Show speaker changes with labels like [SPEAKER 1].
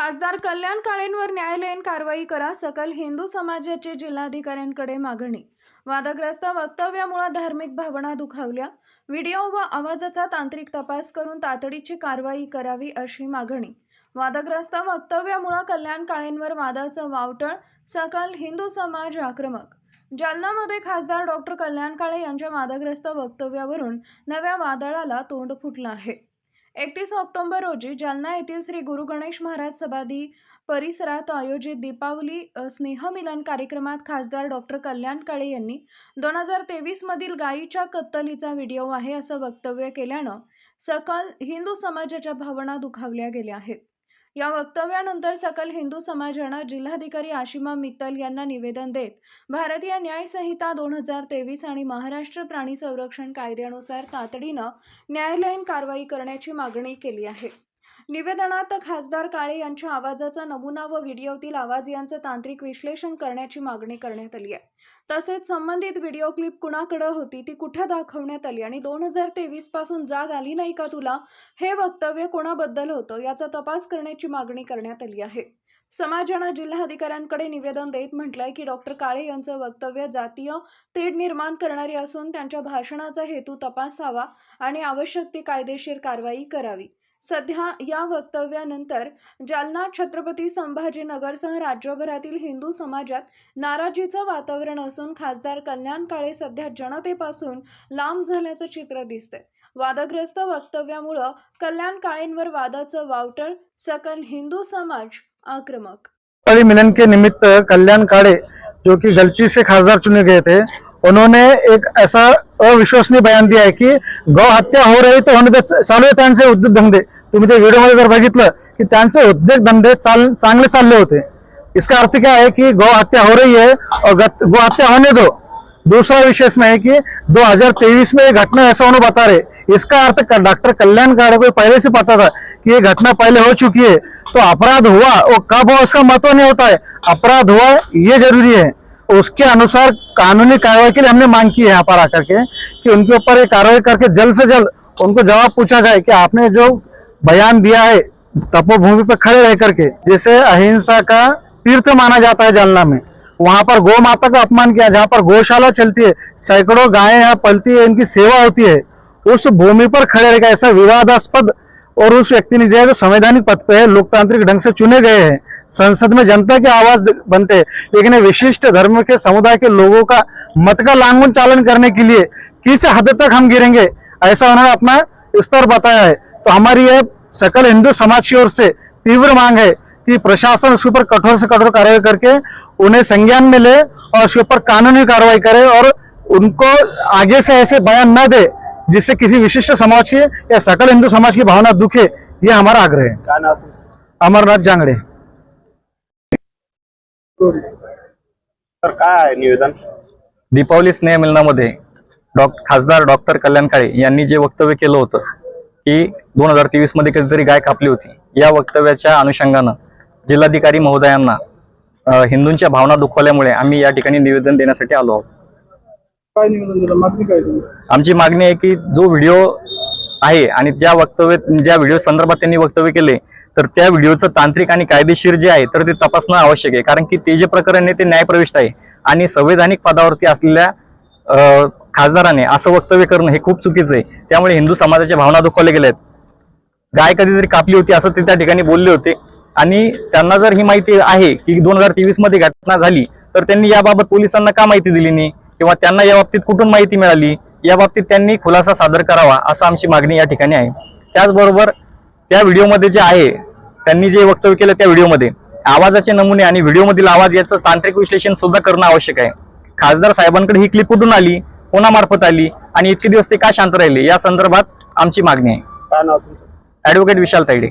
[SPEAKER 1] खासदार कल्याण काळेंवर न्यायालयीन कारवाई करा सकल हिंदू समाजाची जिल्हाधिकाऱ्यांकडे मागणी. वादग्रस्त वक्तव्यामुळे धार्मिक भावना दुखावल्या. व्हिडिओ व आवाजाचा तांत्रिक तपास करून तातडीची कारवाई करावी अशी मागणी. वादग्रस्त वक्तव्यामुळे कल्याण काळेंवर वादाचं वावटळ सकल हिंदू समाज आक्रमक. जालनामध्ये खासदार डॉक्टर कल्याण काळे यांच्या वादग्रस्त वक्तव्यावरून नव्या वादळाला तोंड फुटलं आहे. एकतीस ऑक्टोबर रोजी जालना येथील श्री गुरु गणेश महाराज समाधी परिसरात आयोजित दीपावली स्नेहमिलन कार्यक्रमात खासदार डॉक्टर कल्याण काळे यांनी दोन हजार तेवीसमधील गायीच्या कत्तलीचा व्हिडिओ आहे असं वक्तव्य केल्यानं सकल हिंदू समाजाच्या भावना दुखावल्या गेल्या आहेत. या वक्तव्यानंतर सकल हिंदू समाजानं जिल्हाधिकारी आशिमा मित्तल यांना निवेदन देत भारतीय न्याय संहिता दोन हजार तेवीस आणि महाराष्ट्र प्राणी संरक्षण कायद्यानुसार तातडीनं न्यायालयीन कारवाई करण्याची मागणी केली आहे. निवेदनात खासदार काळे यांच्या आवाजाचा नमुना व व्हिडिओतील आवाज यांचं तांत्रिक विश्लेषण करण्याची मागणी करण्यात आली आहे. तसेच संबंधित व्हिडिओ क्लिप कुणाकडे होती ती कुठे दाखवण्यात आली आणि दोन हजार तेवीसपासून जाग आली नाही का तुला? हे वक्तव्य कोणाबद्दल होतं याचा तपास करण्याची मागणी करण्यात आली आहे. समाजानं जिल्हाधिकाऱ्यांकडे निवेदन देत म्हटलंय की डॉक्टर काळे यांचं वक्तव्य जातीय तेढ निर्माण करणारी असून त्यांच्या भाषणाचा हेतू तपासावा आणि आवश्यक ती कायदेशीर कारवाई करावी. सध्या या वक्तव्यानंतर जालना छत्रपती संभाजीनगरसह राज्यभरातील हिंदू समाजात नाराजीचं वातावरण असून खासदार कल्याण काळे सध्या जनतेपासून लांब झाल्याचं चित्र दिसतंय. वादग्रस्त वक्तव्यामुळं कल्याण काळेंवर वादाचं वावटळ सकल हिंदू समाज आक्रमक.
[SPEAKER 2] बड़ी मिलन के निमित्त कल्याण काड़े जो कि गलती से खासदार चुने गए थे उन्होंने एक ऐसा अविश्वसनीय बयान दिया है की गौ हत्या हो रही तो होणे दे चालू आहे त्यांचे उद्योग धंदे तुम्ही ते व्हिडिओमध्ये जर बघितलं की त्यांचे उद्योग धंदे चाल, चांगले चालले होते इसका अर्थ क्या है कि गौ हत्या हो रही है और गौ हत्या होने दो। दूसरा विषय इसमें है कि 2023 में ये घटना ऐसा होने बता रहे। इसका अर्थ डॉक्टर कल्याण काड़े को पहले से पता था कि ये घटना पहले हो चुकी है। तो अपराध हुआ, वो कब हुआ, उसका महत्व नहीं होता है। अपराध हुआ, ये ज़रूरी है। उसके अनुसार कानूनी कार्रवाई के लिए हमने मांग की है यहाँ पर आकर के कि उनके ऊपर ये कार्रवाई करके जल्द से जल्द उनको जवाब पूछा जाए कि आपने जो बयान दिया है, तपोभूमि पर खड़े रह करके, जैसे अहिंसा का तीर्थ माना जाता है जालना में, वहाँ पर गौ माता का अपमान किया, जहाँ पर गौशाला चलती है, सैकड़ों गायें यहाँ पलती है, इनकी सेवा होती है, उस भूमि पर खड़े रहकर ऐसा विवादास्पद और उस व्यक्ति ने दिया जो संवैधानिक पद पे है, लोकतांत्रिक ढंग से चुने गए हैं। संसद में जनता की आवाज़ बनते हैं। लेकिन विशिष्ट धर्म के समुदाय के लोगों का मत का लांगन चालन करने के लिए किस हद तक हम गिरेंगे? ऐसा उन्होंने अपना स्तर बताया है। तो हमारी यह सकल हिंदू समाज की ओर से तीव्र मांग है कि प्रशासन उसके ऊपर कठोर से कठोर कार्रवाई करके उन्हें संज्ञान में ले और उसके ऊपर कानूनी कार्रवाई करे और उनको आगे से ऐसे बयान न दे। जिससे किसी विशिष्ट समाज की या सकल हिंदू समाज की भावना दुखे ये हमारा आग्रह है? अमरनाथ जांगड़े।
[SPEAKER 3] तर काय आहे निवेदन?
[SPEAKER 4] दीपावली स्नेहमिलनामध्ये डॉक खासदार डॉक्टर कल्याण काळे यांनी जे वक्तव्य केलं होतं की दोन हजार तेवीसमध्ये कधीतरी गाय कापली होती या वक्तव्याच्या अनुषंगानं जिल्हाधिकारी महोदयांना हिंदूंच्या भावना दुखवल्यामुळे आम्ही या ठिकाणी निवेदन देण्यासाठी आलो आहोत.
[SPEAKER 5] काय निवेदन दिलं? मागणी काय तुम्ही
[SPEAKER 4] आमची मागणी आहे की जो व्हिडिओ आहे आणि ज्या वक्तव्य ज्या व्हिडिओ संदर्भात त्यांनी वक्तव्य केले तर त्या व्हिडिओचं तांत्रिक आणि कायदेशीर जे आहे तर ते तपासणं आवश्यक आहे. कारण की ते जे प्रकरण आहे ते न्यायप्रविष्ट आहे आणि संवैधानिक पदावरती असलेल्या खासदाराने असं वक्तव्य करणं हे खूप चुकीचं आहे. त्यामुळे हिंदू समाजाच्या भावना दुखवल्या गेल्या आहेत गाय कधीतरी कापली होती असं ते त्या ठिकाणी बोलले होते आणि त्यांना जर ही माहिती आहे की दोन हजार तेवीसमध्ये घटना झाली तर त्यांनी याबाबत पोलिसांना का माहिती दिली नाही? किंवा त्यांना या बाबतीत कुठून माहिती मिळाली या बाबतीत त्यांनी खुलासा सादर करावा असं आमची मागणी या ठिकाणी आहे. त्याचबरोबर त्या व्हिडिओमध्ये जे आहे त्यांनी जे वक्तव्य केलं त्या व्हिडिओमध्ये आवाजाचे नमुने आणि व्हिडिओमधील आवाज याचं तांत्रिक विश्लेषण सुद्धा करणं आवश्यक आहे. खासदार साहेबांकडे ही क्लिप कुठून आली कोणामार्फत आली आणि इतके दिवस ते का शांत राहिले या संदर्भात आमची मागणी आहे. ऍडव्होकेट विशाल तायडे.